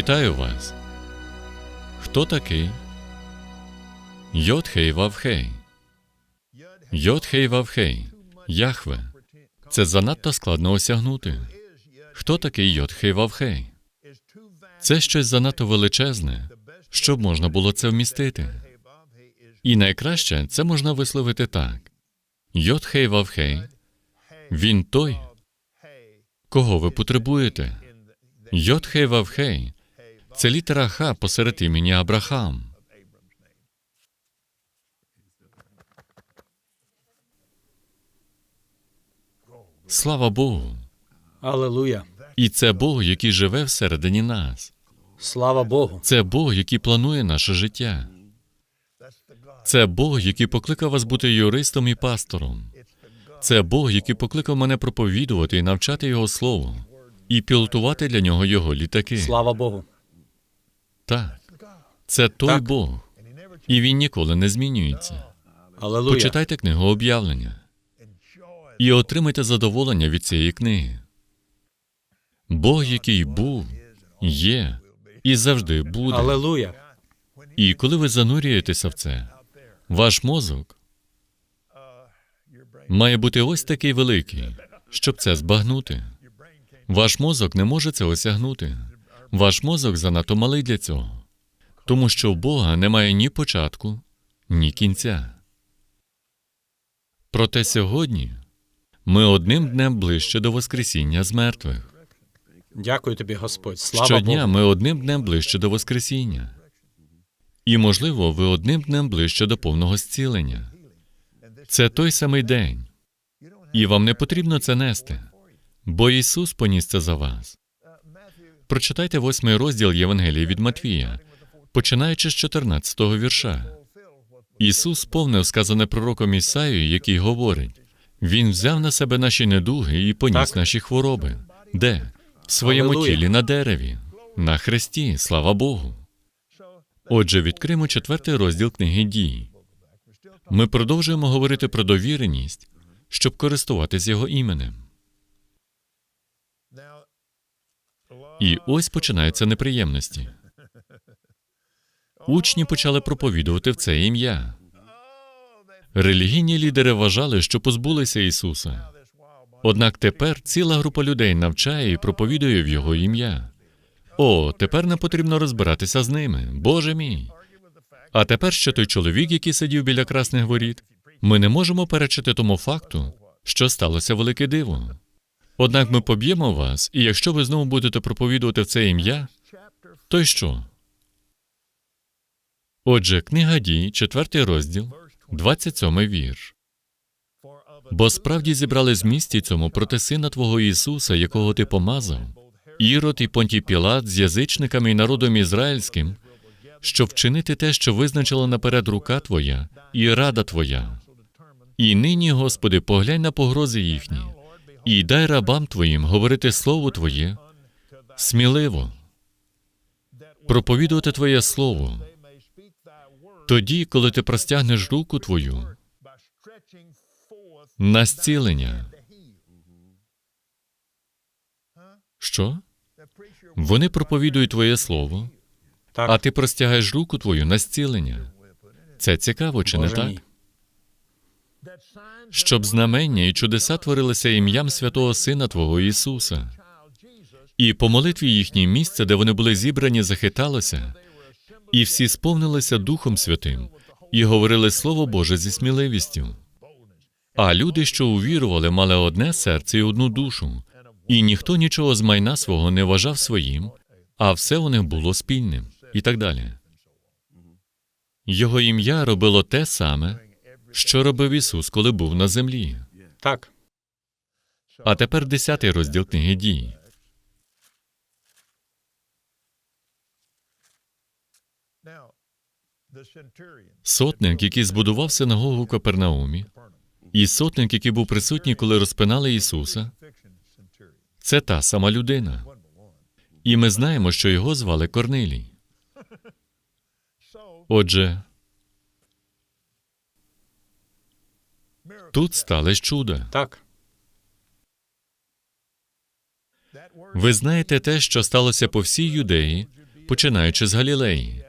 Вітаю вас. Хто такий? Йодхей Вавхей. Йодхей Вавхей. Яхве. Це занадто складно осягнути. Хто такий Йодхей Вавхей? Це щось занадто величезне, щоб можна було це вмістити. І найкраще це можна висловити так: Йодхей Вавхей. Він той, кого ви потребуєте. Йодхей Вавхей це літера Х посеред імені Абрахам. Слава Богу! Алелуя. І це Бог, який живе всередині нас. Слава Богу. Це Бог, який планує наше життя. Це Бог, який покликав вас бути юристом і пастором. Це Бог, який покликав мене проповідувати і навчати Його Слову, і пілотувати для нього його літаки. Слава Богу. Так. Це той Так. Бог. І він ніколи не змінюється. Алелуя. Почитайте книгу об'явлення і отримайте задоволення від цієї книги. Бог, який був, є і завжди буде. Алелуя. І коли ви занурюєтеся в це, ваш мозок має бути ось такий великий, щоб це збагнути. Ваш мозок не може це осягнути. Ваш мозок занадто малий для цього, тому що в Бога немає ні початку, ні кінця. Проте сьогодні ми одним днем ближче до Воскресіння з мертвих. Дякую тобі, Господь. Слава Щодня Богу. ми одним днем ближче до Воскресіння. І, можливо, ви одним днем ближче до повного зцілення. Це той самий день. І вам не потрібно це нести, бо Ісус поніс це за вас. Прочитайте восьмий розділ Євангелії від Матвія, починаючи з 14-го вірша. Ісус сповнив сказане пророком Ісаїю, який говорить: Він взяв на себе наші недуги і поніс Так. наші хвороби. Де? В своєму Алілуя. тілі на дереві, на хресті, слава Богу. Отже, відкриємо четвертий розділ книги дій. Ми продовжуємо говорити про довіреність, щоб користуватись його іменем. І ось починаються неприємності. Учні почали проповідувати в це ім'я. Релігійні лідери вважали, що позбулися Ісуса. Однак тепер ціла група людей навчає і проповідує в Його ім'я. О, тепер не потрібно розбиратися з ними. Боже мій. А тепер ще той чоловік, який сидів біля красних воріт, ми не можемо перечити тому факту, що сталося велике диво. Однак ми поб'ємо вас, і якщо ви знову будете проповідувати в це ім'я, то й що? Отже, книга дій, четвертий розділ, 27 вірш. Бо справді зібрали з місті цьому проти сина Твого Ісуса, якого ти помазав, Ірод і Понтій Пілат з язичниками і народом ізраїльським, щоб вчинити те, що визначила наперед рука Твоя і рада Твоя. І нині, Господи, поглянь на погрози їхні, і дай рабам Твоїм говорити Слово Твоє сміливо, проповідувати Твоє Слово, тоді, коли ти простягнеш руку Твою на зцілення. Що? Вони проповідують Твоє Слово, а ти простягаєш руку Твою на зцілення. Це цікаво, чи не так? Щоб знамення і чудеса творилися ім'ям святого Сина Твого Ісуса. І по молитві їхнє місце, де вони були зібрані, захиталося, і всі сповнилися Духом Святим і говорили Слово Боже зі сміливістю. А люди, що увірували, мали одне серце і одну душу, і ніхто нічого з майна свого не вважав своїм, а все у них було спільним, і так далі. Його ім'я робило те саме, що робив Ісус, коли був на землі. Так. А тепер десятий розділ книги дій. Сотник, який збудував синагогу в Капернаумі, і сотник, який був присутній, коли розпинали Ісуса, це та сама людина. І ми знаємо, що його звали Корнилій. Отже, тут сталося чудо. Так. Ви знаєте те, що сталося по всій юдеї, починаючи з Галілеї,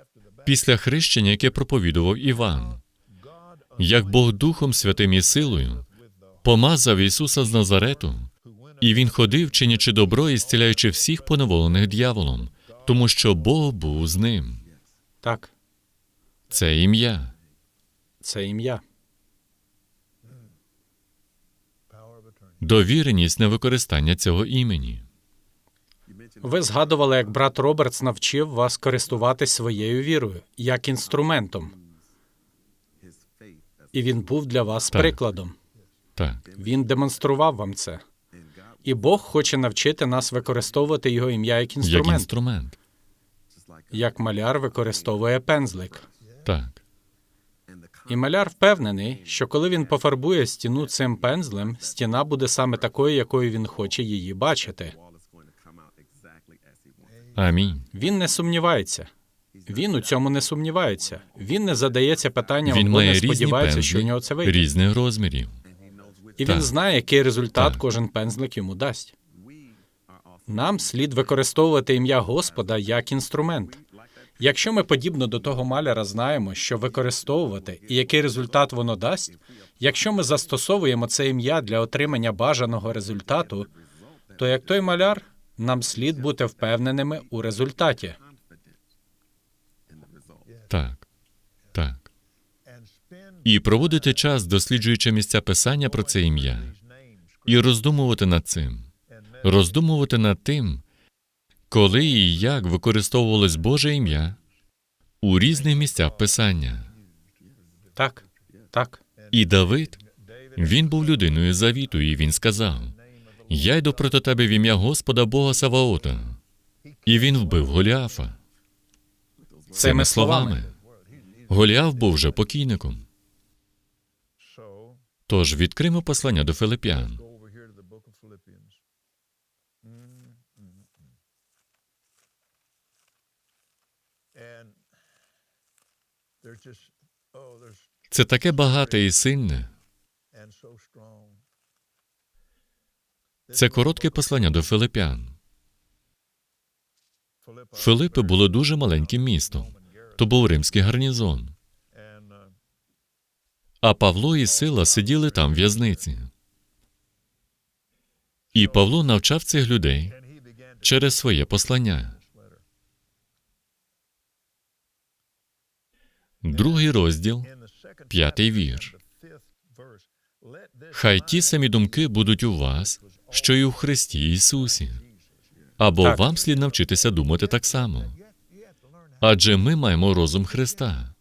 після хрещення, яке проповідував Іван. Як Бог Духом Святим і силою помазав Ісуса з Назарету, і Він ходив, чинячи добро і зціляючи всіх поневолених дьяволом, тому що Бог був з ним. Так, Це ім'я. це ім'я. Довіреність на використання цього імені. Ви згадували, як брат Робертс навчив вас користуватись своєю вірою як інструментом. І він був для вас Так. прикладом. Так, Він демонстрував вам це. І Бог хоче навчити нас використовувати його ім'я як як інструмент, інструмент. як маляр використовує пензлик. Так, І маляр впевнений, що коли він пофарбує стіну цим пензлем, стіна буде саме такою, якою він хоче її бачити. амінь. Він не сумнівається. Він у цьому не сумнівається. Він не задається питанням Він має не різні сподівається, що у нього це вийде. різних розмірів. І Так. він знає, який результат Так. кожен пензлик йому дасть. Нам слід використовувати ім'я Господа як інструмент. Якщо ми подібно до того маляра знаємо, що використовувати і який результат воно дасть, якщо ми застосовуємо це ім'я для отримання бажаного результату, то як той маляр, нам слід бути впевненими у результаті. Так, так. І проводити час, досліджуючи місця писання про це ім'я, і роздумувати над цим, роздумувати над тим, коли і як використовувалось Боже ім'я у різних місцях писання. Так, так. І Давид, він був людиною завіту, і він сказав: Я йду проти тебе в ім'я Господа Бога Саваота. І він вбив Голіафа. Цими словами. Голіаф був вже покійником. Тож відкримо послання до Филип'ян. Це таке багате і сильне. Це коротке послання до Филип'ян. Филипи було дуже маленьким містом. То був римський гарнізон. uh, А Павло і Сила сиділи там в в'язниці. І Павло навчав цих людей через своє послання. Другий розділ, п'ятий this Хай ті самі думки будуть у вас, що й у Христі Ісусі. Або Так. вам слід навчитися думати так само. Адже ми маємо розум Христа.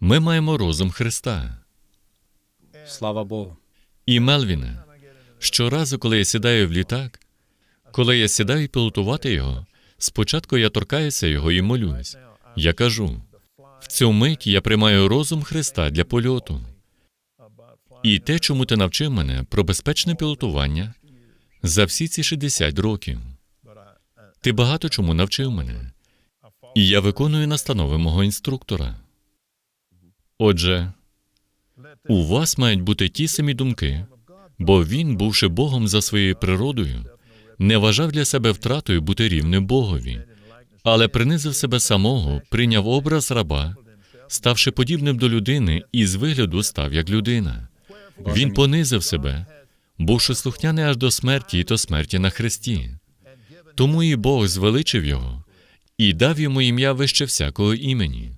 Ми маємо розум Христа. Слава Богу. І Мелвіне, щоразу, коли я сідаю в літак, коли я сідаю пілотувати його, спочатку я торкаюся його і молюсь. Я кажу: в цю мить я приймаю розум Христа для польоту. І те, чому ти навчив мене про безпечне пілотування за всі ці 60 років. Ти багато чому навчив мене. І я виконую настанови мого інструктора. Отже, у вас мають бути ті самі думки, бо він, бувши Богом за своєю природою, не вважав для себе втратою бути рівним Богові, але принизив себе самого, прийняв образ раба, ставши подібним до людини, і з вигляду став як людина. Він понизив себе, бувши слухняний аж до смерті, і то смерті на хресті. Тому і Бог звеличив його і дав йому ім'я вище всякого імені.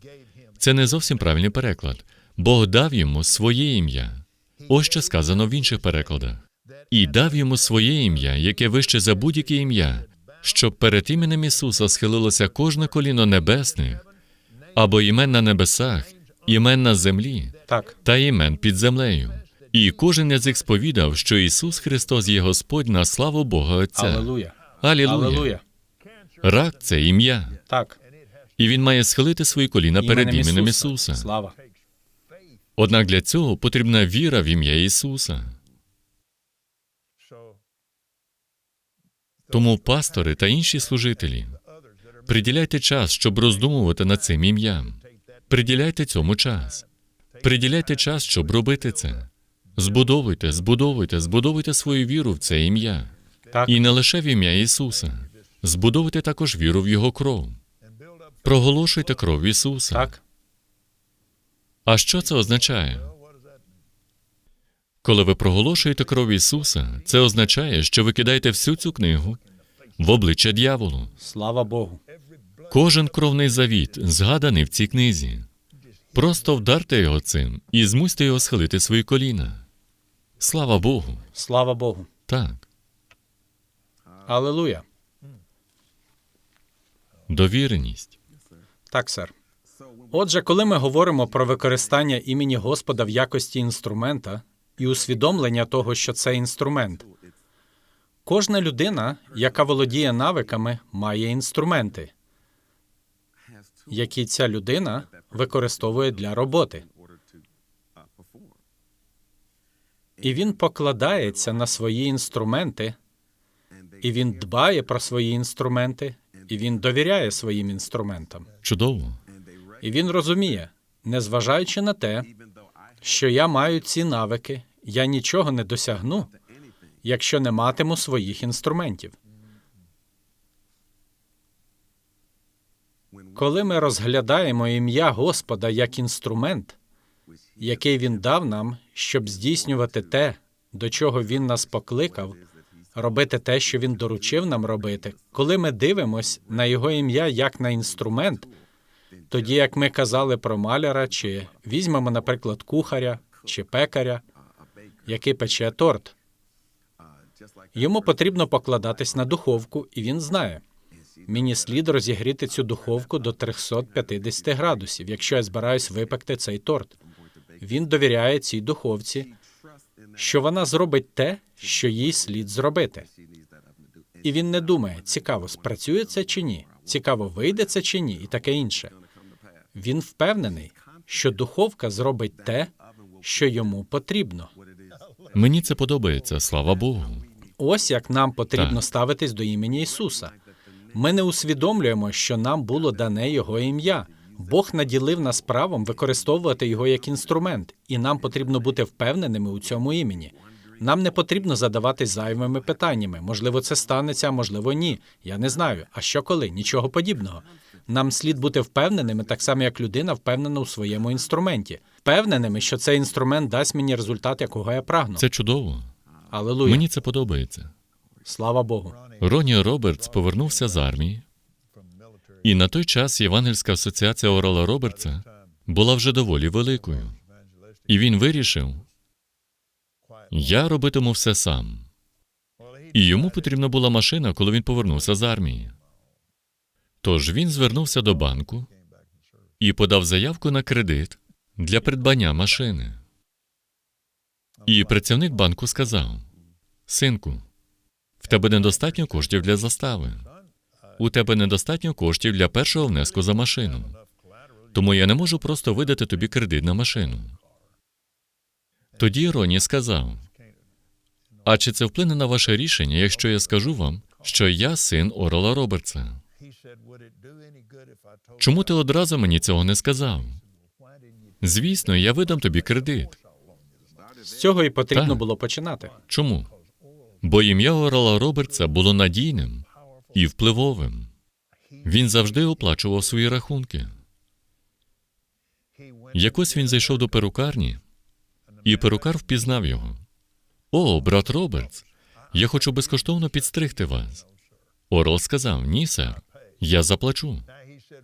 Це не зовсім правильний переклад. Бог дав йому своє ім'я. Ось що сказано в інших перекладах. І дав йому своє ім'я, яке вище за будь-яке ім'я, щоб перед іменем Ісуса схилилося кожне коліно небесних, або імен на небесах, імен на землі Так, та імен під землею. І кожен язик сповідав, що Ісус Христос є Господь на славу Бога Отця. Алелуя. Алілуя. Рак це ім'я, Так. і він має схилити свої коліна перед іменем Ісуса. Слава. Однак для цього потрібна віра в ім'я Ісуса. Тому пастори та інші служителі, приділяйте час, щоб роздумувати над цим ім'ям. Приділяйте цьому час. Приділяйте час, щоб робити це. Збудовуйте, збудовуйте, збудовуйте свою віру в це ім'я. Так, І не лише в ім'я Ісуса. Збудовуйте також віру в Його кров. Проголошуйте кров Ісуса. так, А що це означає? Коли ви проголошуєте кров Ісуса, це означає, що ви кидаєте всю цю книгу в обличчя дьяволу. слава Богу. Кожен кровний завіт згаданий в цій книзі. Просто вдарте його цим і змусьте його схилити свої коліна. Слава Богу. Слава Богу. Так, Алелуя. довіреність. Так, сер. Отже, коли ми говоримо про використання імені Господа в якості інструмента і усвідомлення того, що це інструмент, кожна людина, яка володіє навиками, має інструменти, які ця людина використовує для роботи. І він покладається на свої інструменти, і він дбає про свої інструменти, і він довіряє своїм інструментам. Чудово. І він розуміє, незважаючи на те, що я маю ці навики, я нічого не досягну, якщо не матиму своїх інструментів. Коли ми розглядаємо ім'я Господа як інструмент, який він дав нам, щоб здійснювати те, до чого він нас покликав, робити те, що він доручив нам робити, коли ми дивимось на його ім'я як на інструмент, тоді як ми казали про маляра, чи візьмемо, наприклад, кухаря чи пекаря, який пече торт. Йому потрібно покладатись на духовку, і він знає. Мені слід розігріти цю духовку до 350 градусів, якщо я збираюсь випекти цей торт. Він довіряє цій духовці, що вона зробить те, що їй слід зробити. І він не думає, цікаво, спрацює це чи ні, цікаво, вийде це чи ні, і таке інше. Він впевнений, що духовка зробить те, що йому потрібно. Мені це подобається, слава Богу. Ось як нам потрібно Так. ставитись до імені Ісуса. Ми не усвідомлюємо, що нам було дане Його ім'я. Бог наділив нас правом використовувати його як інструмент, і нам потрібно бути впевненими у цьому імені. Нам не потрібно задаватись зайвими питаннями. Можливо, це станеться, а можливо, ні. Я не знаю. А що коли? Нічого подібного. Нам слід бути впевненими, так само як людина впевнена у своєму інструменті, впевненими, що цей інструмент дасть мені результат, якого я прагну. Це чудово. Алелуя. Мені це подобається. Слава Богу. Роні Робертс повернувся з армії, і на той час Євангельська асоціація Орала Робертса була вже доволі великою. І він вирішив: я робитиму все сам. І йому потрібна була машина, коли він повернувся з армії. Тож він звернувся до банку і подав заявку на кредит для придбання машини. І працівник банку сказав: Синку, в тебе недостатньо коштів для застави. У тебе недостатньо коштів для першого внеску за машину. Тому я не можу просто видати тобі кредит на машину. Тоді Роні сказав: А чи це вплине на ваше рішення, якщо я скажу вам, що я син Орла Робертса? Чому ти одразу мені цього не сказав? Звісно, я видам тобі кредит. З цього і потрібно Так. було починати. Чому? Бо ім'я Орла Робертса було надійним і впливовим. Він завжди оплачував свої рахунки. Якось він зайшов до перукарні, і перукар впізнав його. О, брат Робертс, я хочу безкоштовно підстригти вас. Орл сказав: Ні, сер, я заплачу.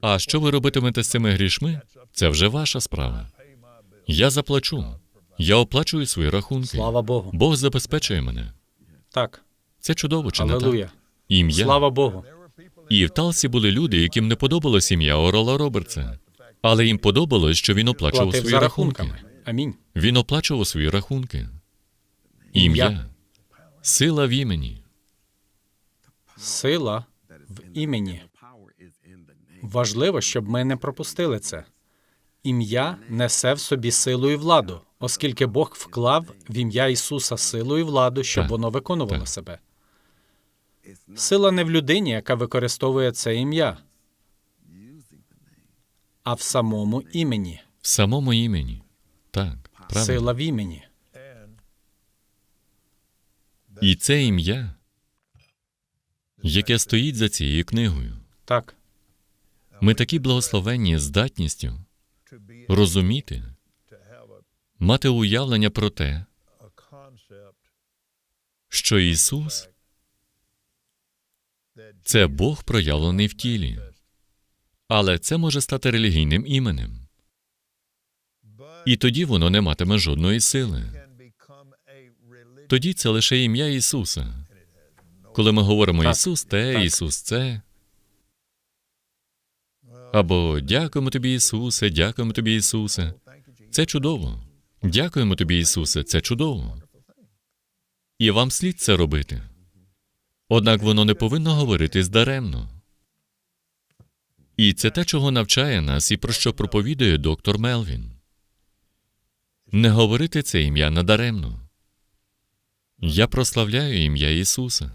А що ви робитимете з цими грішми? Це вже ваша справа. Я заплачу. Я оплачую свої рахунки. Слава Богу. Бог забезпечує мене. Так. Це чудово, чи не так? Ім'я. Слава Богу. І в Талсі були люди, яким не подобалось ім'я Орола Робертса. Але їм подобалось, що він оплачував Платив свої за рахунки. рахунками. Амінь. Він оплачував свої рахунки. Ім'я. Сила в імені. Сила в імені. Важливо, щоб ми не пропустили це. Ім'я несе в собі силу і владу, оскільки Бог вклав в ім'я Ісуса силу і владу, щоб Так, воно виконувало так. себе. Сила не в людині, яка використовує це ім'я, а в самому імені. В самому імені. Так, правильно. Сила в імені. І це ім'я яке стоїть за цією книгою. Так, Ми такі благословенні здатністю розуміти, мати уявлення про те, що Ісус це Бог проявлений в тілі, але це може стати релігійним іменем, і тоді воно не матиме жодної сили. Тоді це лише ім'я Ісуса. Коли ми говоримо Ісус те. Ісус це. Або дякуємо тобі, Ісусе, дякуємо тобі, Ісусе. Це чудово. Дякуємо тобі, Ісусе, це чудово. І вам слід це робити. Однак воно не повинно говоритись даремно. І це те, чого навчає нас і про що проповідує доктор Мелвін. Не говорити це ім'я надаремно. Я прославляю ім'я Ісуса.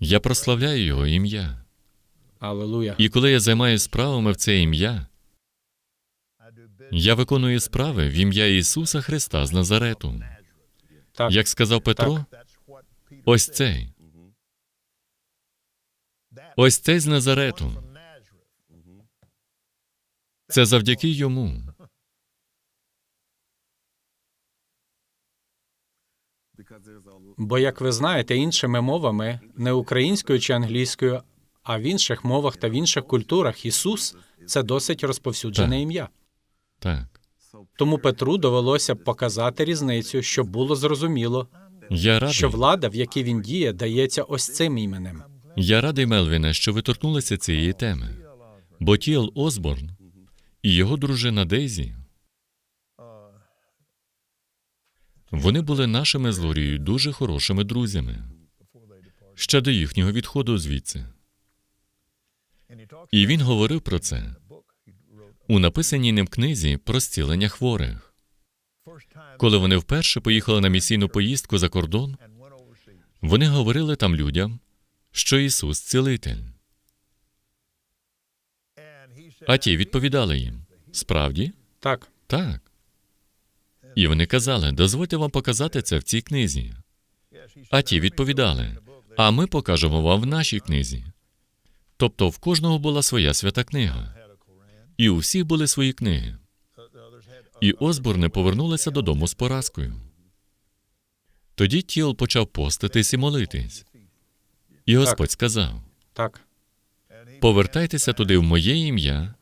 Я прославляю Його ім'я. І коли я займаюся справами в це ім'я, я виконую справи в ім'я Ісуса Христа з Назарету. Так, Як сказав Петро, ось цей, ось цей з Назарету. Це завдяки йому. бо, як ви знаєте, іншими мовами, не українською чи англійською, а в інших мовах та в інших культурах Ісус це досить розповсюджене ім'я. Так. Тому Петру довелося показати різницю, щоб було зрозуміло, Я що влада, в якій він діє, дається ось цим іменем. я радий, Мелвіне, що ви торкнулися цієї теми. Бо Тіл Осборн і його дружина Дейзі вони були нашими з Лорією дуже хорошими друзями ще до їхнього відходу звідси. І він говорив про це у написаній ним книзі про зцілення хворих. Коли вони вперше поїхали на місійну поїздку за кордон, вони говорили там людям, що Ісус цілитель. А ті відповідали їм: Справді? Так, Так. І вони казали, дозвольте вам показати це в цій книзі. А ті відповідали, а ми покажемо вам в нашій книзі. Тобто в кожного була своя свята книга, і у всіх були свої книги. І Осборни повернулися додому з поразкою. Тоді Тіл почав поститись і молитись. І Господь сказав: так, Повертайтеся туди в моє ім'я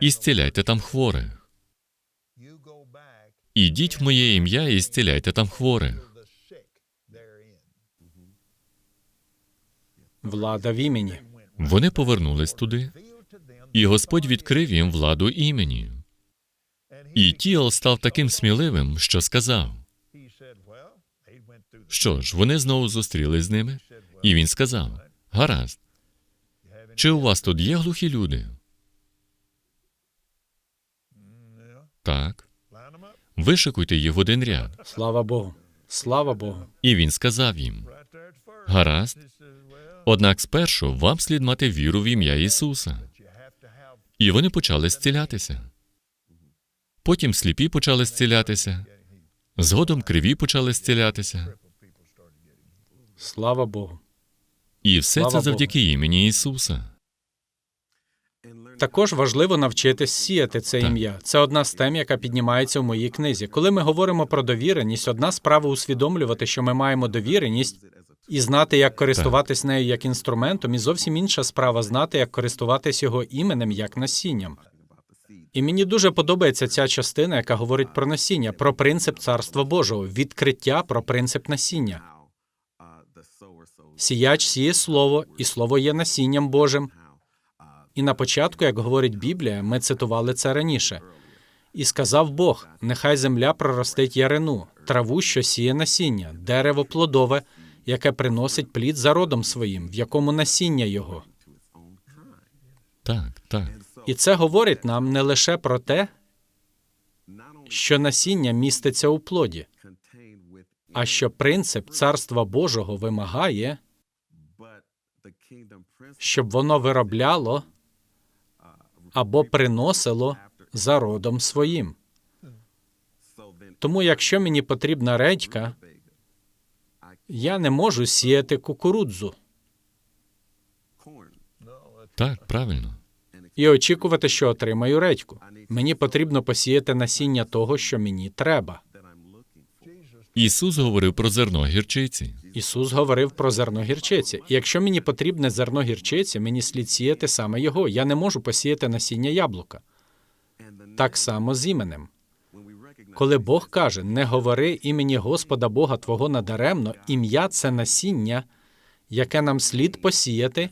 і зціляйте там хворих. Ідіть в моє ім'я і зціляйте там хворих. Влада в імені. Вони повернулись туди, і Господь відкрив їм владу імені. І Тіл став таким сміливим, що сказав, що ж, вони знову зустрілись з ними, і він сказав: Гаразд, чи у вас тут є глухі люди? Так. Вишикуйте їх в один ряд. Слава Богу. Слава Богу. І він сказав їм. Гаразд, однак спершу вам слід мати віру в ім'я Ісуса. І вони почали зцілятися. Потім сліпі почали зцілятися. Згодом криві почали зцілятися. Слава Богу. І все Слава це завдяки імені Ісуса. Також важливо навчитись сіяти це Так. ім'я. Це одна з тем, яка піднімається в моїй книзі. Коли ми говоримо про довіреність, одна справа усвідомлювати, що ми маємо довіреність, і знати, як користуватись нею як інструментом, і зовсім інша справа знати, як користуватись його іменем як насінням. І мені дуже подобається ця частина, яка говорить про насіння, про принцип царства Божого, відкриття про принцип насіння. Сіяч сіє слово, і слово є насінням Божим. І на початку, як говорить Біблія, ми цитували це раніше. І сказав Бог: нехай земля проростить ярину, траву, що сіє насіння, дерево плодове, яке приносить плід за родом своїм, в якому насіння його. Так, так. І це говорить нам не лише про те, що насіння міститься у плоді, а що принцип царства Божого вимагає, щоб воно виробляло або приносило за родом своїм. Тому, якщо мені потрібна редька, Я не можу сіяти кукурудзу Так, правильно. і очікувати, що отримаю редьку. Мені потрібно посіяти насіння того, що мені треба. Ісус говорив про зерно гірчиці. Ісус говорив про зерно гірчиці. І якщо мені потрібне зерно гірчиці, мені слід сіяти саме його. Я не можу посіяти насіння яблука. Так само з іменем. Коли Бог каже, не говори імені Господа Бога Твого надаремно, ім'я це насіння, яке нам слід посіяти,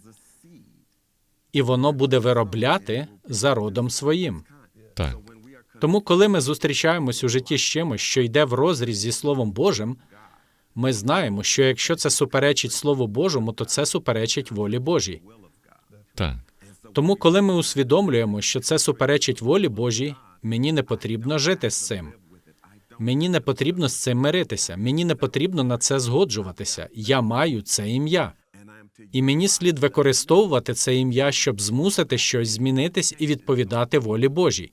і воно буде виробляти за родом своїм. Так. Тому, коли ми зустрічаємось у житті з чимось, що йде в розріз зі Словом Божим, ми знаємо, що якщо це суперечить Слову Божому, то це суперечить волі Божій. Так. Тому, коли ми усвідомлюємо, що це суперечить волі Божій, мені не потрібно жити з цим. Мені не потрібно з цим миритися, мені не потрібно на це згоджуватися. Я маю це ім'я. І мені слід використовувати це ім'я, щоб змусити щось змінитись і відповідати волі Божій.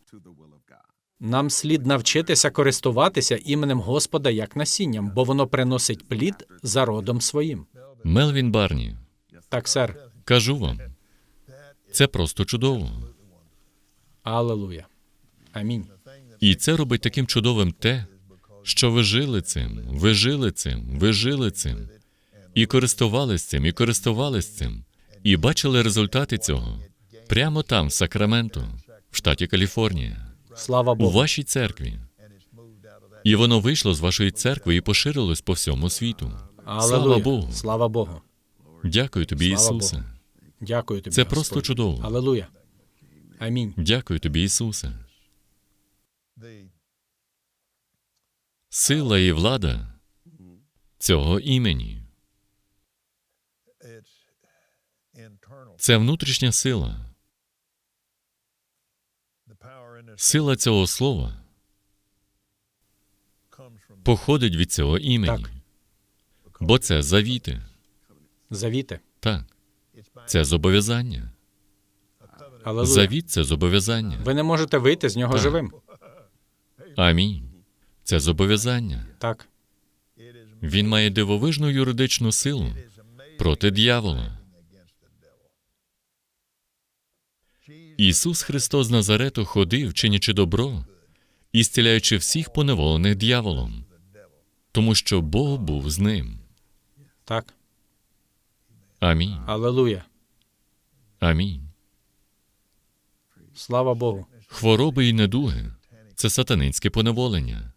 Нам слід навчитися користуватися іменем Господа як насінням, бо воно приносить плід за родом своїм. Мелвін Барні, Так, сер. кажу вам, це просто чудово. Алелуя. Амінь. І це робить таким чудовим те, що ви жили цим, ви жили цим, ви жили цим, і користувались цим, і користувались цим, і бачили результати цього прямо там, в Сакраменто, в штаті Каліфорнія, Слава у вашій церкві. І воно вийшло з вашої церкви і поширилось по всьому світу. Алелуя. Слава Богу. Слава Богу. Дякую тобі, Слава Ісусе. Богу. Дякую тобі. Це Господь. просто чудово. Алелуя. Амінь. Дякую тобі, Ісусе. Сила і влада цього імені це внутрішня сила, сила цього слова походить від цього імені, Так. бо це завіти. Завіти. Так, це зобов'язання. Алелуя. Завіт це зобов'язання. Ви не можете вийти з нього Так. живим. Амінь. Це зобов'язання. Так. Він має дивовижну юридичну силу проти. Jesus Ісус Христос з Назарету ходив, чинячи добро і зціляючи всіх поневолених дияволом, тому що Бог був з ним. Так. Амінь. Алелуя. Амінь. Слава Богу. Хвороби і недуги це сатанинське поневолення.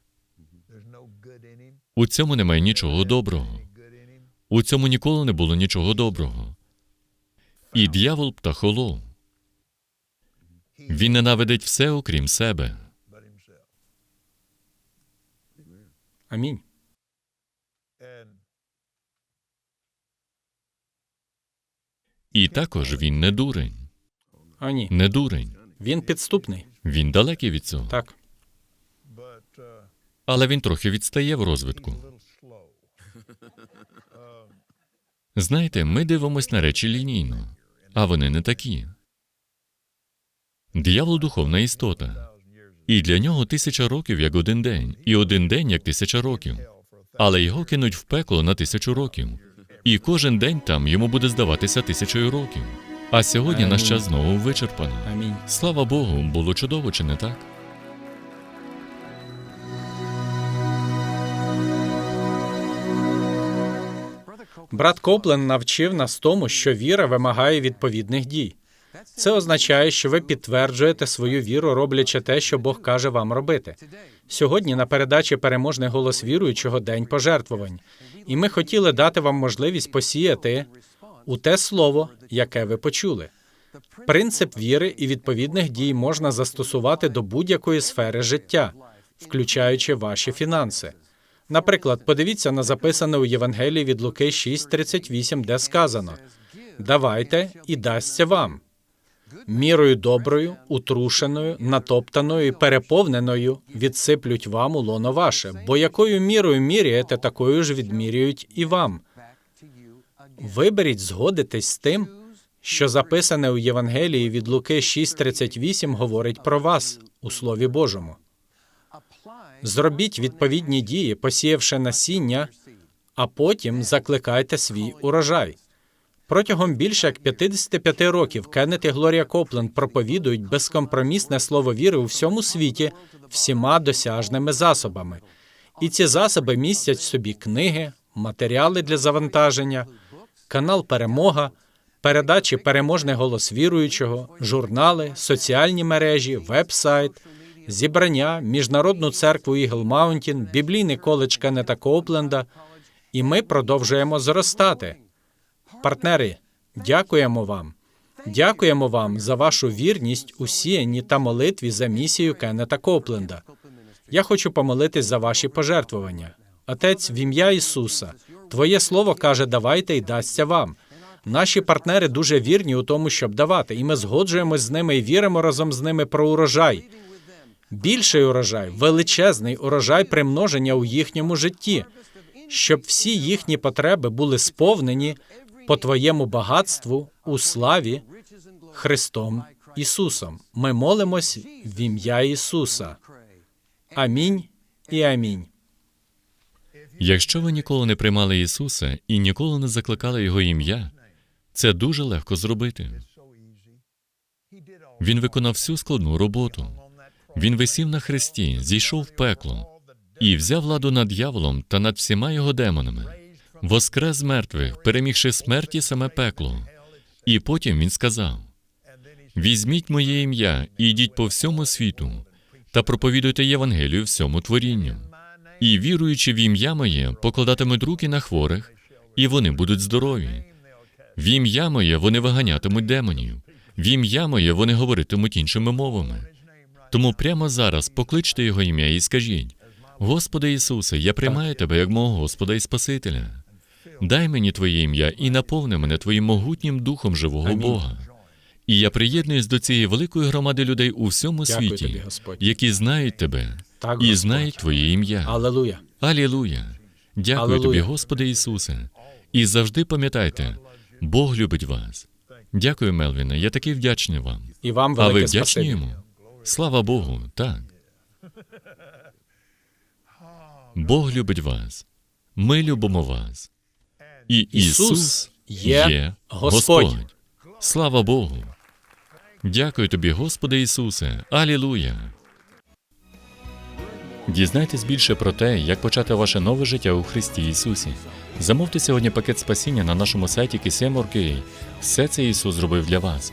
У цьому немає нічого доброго. У цьому ніколи не було нічого доброго. І дьявол птахолов. Він ненавидить все, окрім себе. Амінь. І також він не дурень. О, ні. Не дурень. Він підступний. Він далекий від цього. Так. Але він трохи відстає в розвитку. Знаєте, ми дивимось на речі лінійно, а вони не такі. Диявол духовна істота. І для нього тисяча років як один день, і один день як тисяча років. Але його кинуть в пекло на тисячу років. І кожен день там йому буде здаватися тисячою років. А сьогодні наш час знову вичерпано. Слава Богу, було чудово, чи не так? Брат Коплен навчив нас тому, що віра вимагає відповідних дій. Це означає, що ви підтверджуєте свою віру, роблячи те, що Бог каже вам робити. Сьогодні на передачі переможний голос віруючого день пожертвувань, і ми хотіли дати вам можливість посіяти у те слово, яке ви почули. Принцип віри і відповідних дій можна застосувати до будь-якої сфери життя, включаючи ваші фінанси. Наприклад, подивіться на записане у Євангелії від Луки 6.38, де сказано: Давайте і дасться вам. Мірою доброю, утрушеною, натоптаною і переповненою відсиплють вам у лоно ваше, бо якою мірою міряєте, такою ж відміряють і вам. Виберіть згодитись з тим, що записане у Євангелії від Луки 6.38 говорить про вас у Слові Божому. Зробіть відповідні дії, посіявши насіння, а потім закликайте свій урожай. Протягом більше як 55 років Кеннет і Глорія Копленд проповідують безкомпромісне слово віри у всьому світі всіма досяжними засобами. І ці засоби містять в собі книги, матеріали для завантаження, канал Перемога, передачі Переможний голос віруючого, журнали, соціальні мережі, веб-сайт, зібрання, Міжнародну церкву Ігл Маунтін, біблійний коледж Кеннета Копленда. І ми продовжуємо зростати. Партнери, дякуємо вам. Дякуємо вам за вашу вірність у сіянні та молитві за місію Кеннета Копленда. Я хочу помолитись за ваші пожертвування. Отець, в ім'я Ісуса, Твоє слово каже, давайте і дасться вам. Наші партнери дуже вірні у тому, щоб давати, і ми згоджуємось з ними і віримо разом з ними про урожай. Більший урожай, величезний урожай примноження у їхньому житті, щоб всі їхні потреби були сповнені по Твоєму багатству у славі Христом Ісусом. Ми молимось в ім'я Ісуса. Амінь і амінь. Якщо ви ніколи не приймали Ісуса і ніколи не закликали Його ім'я, це дуже легко зробити. Він виконав всю складну роботу. Він висів на хресті, зійшов в пекло і взяв владу над дьяволом та над всіма його демонами, воскрес мертвих, перемігши смерті саме пекло. І потім він сказав: Візьміть моє ім'я і йдіть по всьому світу та проповідуйте Євангелію всьому творінню. І віруючи в ім'я моє, покладатимуть руки на хворих, і вони будуть здорові. В ім'я моє вони виганятимуть демонів. В ім'я моє вони говоритимуть іншими мовами. Тому прямо зараз покличте його ім'я і скажіть: Господи Ісусе, я приймаю тебе як мого Господа і Спасителя. Дай мені Твоє ім'я і наповни мене Твоїм могутнім духом живого Бога. І я приєднуюсь до цієї великої громади людей у всьому Дякую світі, тобі, Господь. які знають тебе Так, і знають Твоє ім'я. Алелуя. Алілуя! Дякую Алілуя. тобі, Господи Ісусе. І завжди пам'ятайте, Бог любить вас. Дякую, Мелвіне. Я такий вдячний вам. І вам А ви вдячні спасибі. йому? Слава Богу, так. Бог любить вас. Ми любимо вас. І Ісус є Господь. Слава Богу. Дякую тобі, Господи Ісусе. Алілуя. Дізнайтесь більше про те, як почати ваше нове життя у Христі Ісусі. Замовте сьогодні пакет спасіння на нашому сайті KCM.org.ua. Все це Ісус зробив для вас.